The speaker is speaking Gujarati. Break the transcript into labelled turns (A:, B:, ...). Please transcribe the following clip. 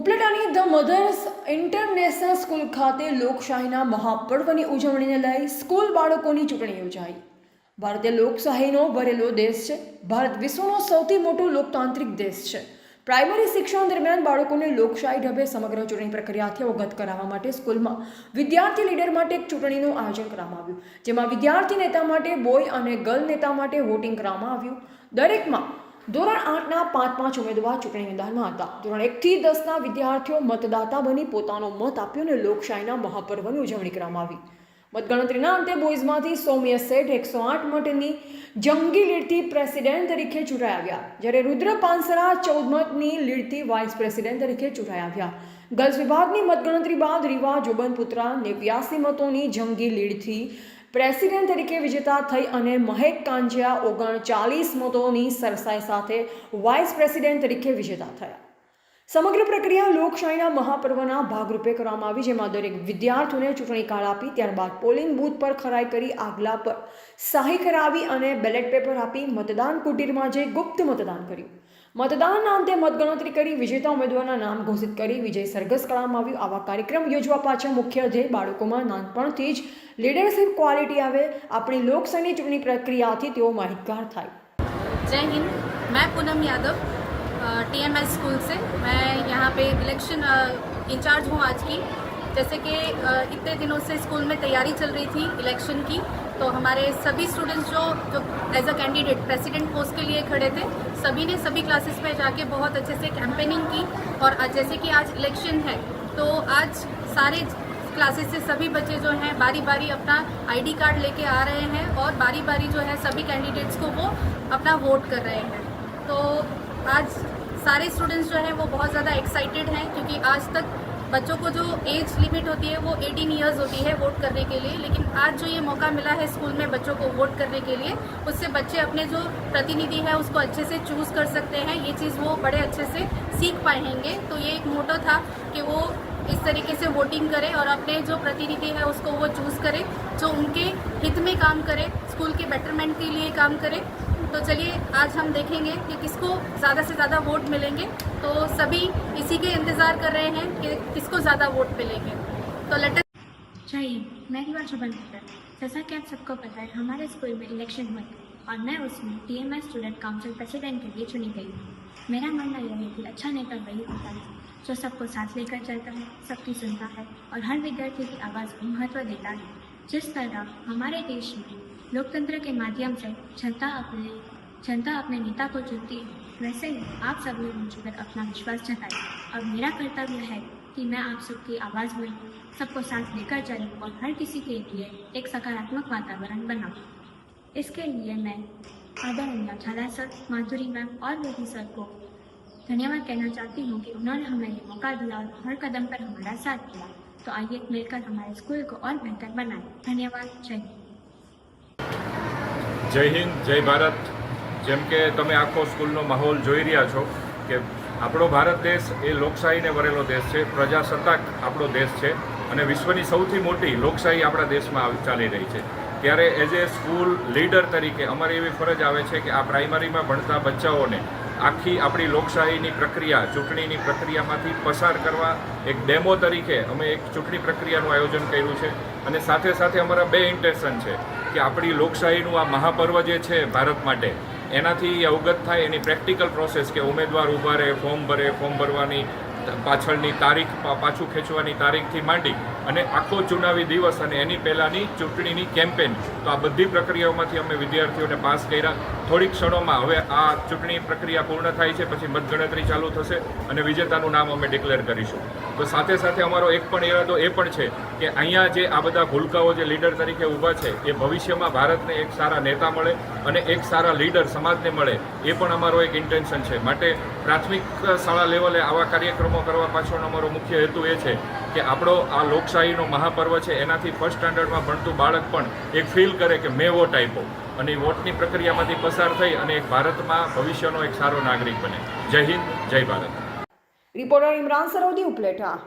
A: ઉપલેટાની ધ મધર્સ ઇન્ટરનેશનલ સ્કૂલ ખાતે લોકશાહીના મહાપર્વની ઉજવણીને લઈ સ્કૂલ બાળકોની ચૂંટણી યોજાઈ. ભારતીય લોકશાહીનો ભરેલો દેશ છે. ભારત વિશ્વનો સૌથી મોટો લોકતાંત્રિક દેશ છે. પ્રાઇમરી શિક્ષણ દરમિયાન બાળકોને લોકશાહી ઢબે સમગ્ર ચૂંટણી પ્રક્રિયાથી અવગત કરાવવા માટે સ્કૂલમાં વિદ્યાર્થી લીડર માટે એક ચૂંટણીનું આયોજન કરવામાં આવ્યું. જેમાં વિદ્યાર્થી નેતા માટે બોય અને ગર્લ નેતા માટે વોટિંગ કરવામાં આવ્યું. દરેકમાં ધોરણ આઠના પાંચ પાંચ ઉમેદવાર ચૂંટણી મેદાનમાં હતા. ધોરણ એકથી દસના વિદ્યાર્થીઓ મતદાતા બની પોતાનો મત આપ્યો અને લોકશાહીના મહાપર્વની ઉજવણી કરવામાં આવી. મતગણતરીના અંતે બોઇઝમાંથી સૌમ્ય શેઠ એકસો આઠ મતની જંગી લીડથી પ્રેસિડેન્ટ તરીકે ચૂંટાઈ આવ્યા. જ્યારે રુદ્ર પાનસરા ચૌદ મતની લીડથી વાઇસ પ્રેસિડેન્ટ તરીકે ચૂંટાઈ આવ્યા. ગર્લ્સ વિભાગની મતગણતરી બાદ રીવા જોબનપુત્રા નેવ્યાસી મતોની જંગી લીડથી પ્રેસિડેન્ટ તરીકે વિજેતા થઈ અને મહેક કાંજિયા ઓગણચાલીસ મતોની સરસાઈ સાથે વાઇસ પ્રેસિડેન્ટ તરીકે વિજેતા થયા. સમગ્ર પ્રક્રિયા લોકશાહીના મહાપર્વના ભાગરૂપે કરવામાં આવી, જેમાં દરેક વિદ્યાર્થીઓને ચૂંટણી કાર્ડ આપી, ત્યારબાદ પોલિંગ બૂથ પર ખરાઈ કરી આગલા પર સહી કરાવી અને બેલેટ પેપર આપી મતદાન કુટીરમાં જઈ ગુપ્ત મતદાન કર્યું. મતદાનના અંતે મતગણતરી કરી વિજેતા ઉમેદવારના નામ ઘોષિત કરી વિજય સરઘસ કરવામાં આવ્યું આવા કાર્યક્રમ યોજવા પાછળ મુખ્ય ધ્યેય બાળકોમાં નાનપણથી જ લીડરશિપ ક્વોલિટી આવે આપણી લોકશાહીની ચૂંટણી પ્રક્રિયાથી તેઓ માહિતગાર થાય
B: जय हिंद मैं Poonam Yadav T M S school से मैं यहाँ पे इलेक्शन इंचार्ज हूँ आज की जैसे कि अ, इतने दिनों से स्कूल में तैयारी चल रही थी इलेक्शन की तो हमारे सभी स्टूडेंट्स जो जो as a candidate president post के लिए खड़े थे, सभी ने सभी क्लासेस में जाके बहुत अच्छे से कैंपेनिंग की और जैसे कि आज इलेक्शन है तो आज सारे क्लासेस से सभी बच्चे जो हैं बारी बारी अपना आईडी कार्ड लेके आ रहे हैं और बारी बारी जो है सभी कैंडिडेट्स को वो अपना वोट कर रहे हैं। तो आज सारे स्टूडेंट्स जो हैं, वो बहुत ज़्यादा एक्साइटेड हैं क्योंकि आज तक बच्चों को जो एज लिमिट होती है, वो 18 इयर्स होती है वोट करने के लिए। लेकिन आज जो ये मौका मिला है स्कूल में बच्चों को वोट करने के लिए, उससे बच्चे अपने जो प्रतिनिधि है, उसको अच्छे से चूज़ कर सकते हैं। ये चीज़ वो बड़े अच्छे से सीख पाएँगे तो ये एक मोटो था कि वो इस तरीके से वोटिंग करें और अपने जो प्रतिनिधि है, उसको वो चूज़ करें, जो उनके हित में काम करे स्कूल के बेटरमेंट के लिए काम करे। तो चलिए, आज हम देखेंगे कि किसको ज़्यादा से ज़्यादा वोट मिलेंगे। तो सभी इसी के इंतज़ार कर रहे हैं कि किसको ज़्यादा वोट मिलेंगे। तो लेटर
C: हिंद मैं रिवा जुबनपुर जैसा कि आप सबको पता है, हमारे स्कूल में इलेक्शन हुआ और मैं उसमें टीएमएस स्टूडेंट काउंसिल प्रेसिडेंट के लिए चुनी गई हूँ। मेरा मानना यह है कि अच्छा नेता वही होता है जो सबको साथ लेकर चलता है, सबकी सुनता है और हर विद्यार्थी की आवाज़ को महत्व देता है। जिस तरह हमारे देश में लोकतंत्र के माध्यम से जनता अपने जनता अपने नेता को चुनती है। वैसे ही आप सबने मुझ पर अपना विश्वास जताया और मेरा कर्तव्य है कि मैं आप सबकी आवाज़ में सबको साथ लेकर चलूँ और हर किसी के लिए एक सकारात्मक वातावरण बनाऊँ। इसके लिए मैं आदरणीय झाला सर, माधुरी मैम और विधि सर को धन्यवाद कहना चाहती हूँ कि उन्होंने हमें ये मौका दिया और हर कदम पर हमारा साथ दिया। तो आइए मिलकर हमारे स्कूल को और बेहतर बनाएँ। धन्यवाद। जय
D: જય હિન્દ, જય ભારત. જેમ કે તમે આખો સ્કૂલનો માહોલ જોઈ રહ્યા છો કે આપણો ભારત દેશ એ લોકશાહીને વરેલો દેશ છે, પ્રજાસત્તાક આપણો દેશ છે અને વિશ્વની સૌથી મોટી લોકશાહી આપણા દેશમાં ચાલી રહી છે. ત્યારે એઝ એ સ્કૂલ લીડર તરીકે અમારી એવી ફરજ આવે છે કે આ પ્રાઇમરીમાં ભણતા બચ્ચાઓને આખી આપણી લોકશાહીની પ્રક્રિયા, ચૂંટણીની પ્રક્રિયામાંથી પસાર કરવા એક ડેમો તરીકે અમે એક ચૂંટણી પ્રક્રિયાનું આયોજન કર્યું છે અને સાથે સાથે અમારા બે ઇન્ટેન્શન છે. કે આપણી લોકશાહીનું આ મહાપર્વ જે છે ભારત માટે, એનાથી અવગત થાય એની પ્રેક્ટિકલ પ્રોસેસ કે ઉમેદવાર ઊભા રહે, ફોર્મ ભરે, ફોર્મ ભરવાની પાછળની તારીખ પાછું ખેંચવાની તારીખથી માંડી અને આખો ચુનાવી દિવસ અને એની પહેલાંની ચૂંટણીની કેમ્પેન, તો આ બધી પ્રક્રિયાઓમાંથી અમે વિદ્યાર્થીઓને પાસ કર્યા. થોડીક ક્ષણોમાં હવે આ ચૂંટણી પ્રક્રિયા પૂર્ણ થાય છે, પછી મતગણતરી ચાલુ થશે અને વિજેતાનું નામ અમે ડિક્લેર કરીશું. તો સાથે સાથે અમારો એક પણ ઇરાદો એ પણ છે કે અહીંયા જે આ બધા ભૂલકાઓ જે લીડર તરીકે ઊભા છે, એ ભવિષ્યમાં ભારતને એક સારા નેતા મળે અને એક સારા લીડર સમાજને મળે, એ પણ અમારો એક ઇન્ટેન્શન છે. માટે પ્રાથમિક શાળા લેવલે આવા કાર્યક્રમો કરવા પાછળનો અમારો મુખ્ય હેતુ એ છે કે આપણો આ લોકશાહીનો મહાપર્વ છે, એનાથી ફર્સ્ટ સ્ટાન્ડર્ડમાં ભણતું બાળક પણ એક ફીલ કરે કે મેં વોટ આપ્યો. અને વોટની પ્રક્રિયામાંથી પસાર થઈ અને એક ભારતમાં ભવિષ્યનો એક સારો નાગરિક બને. જય હિન્દ, જય ભારત.
A: રિપોર્ટર ઇમરાન સરોદી ઉપલેટા.